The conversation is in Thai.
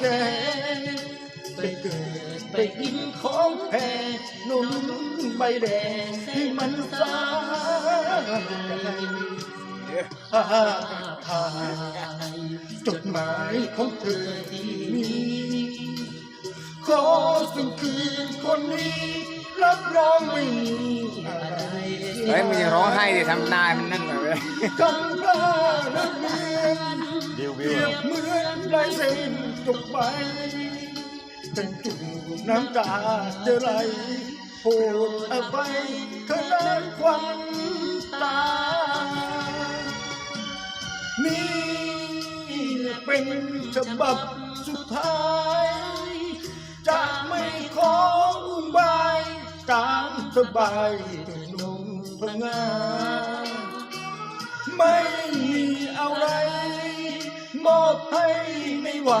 แก่ไปเกิดไปกินของแพงนุ่มใบแดงให้มันสาทายจดหมายของเธอที่มีขอส่งคืนคนนี้รับรองไม่มีอะไรเฮ้ยมึงอย่าร้องไห้ดิทำน้ามันนั่นแบบคำพานักเรียนเปวิรียบเหมือนลายเส้น จบไปเป็นจุดน้ำตาจะไหลโปรดอภัยเธอเลิกควันตา นี่เป็นฉบับสุดท้าย จะไม่ขออุ้มบายตามสบายถึงนงพงาไม่มีอะไร มอบให้ในวัน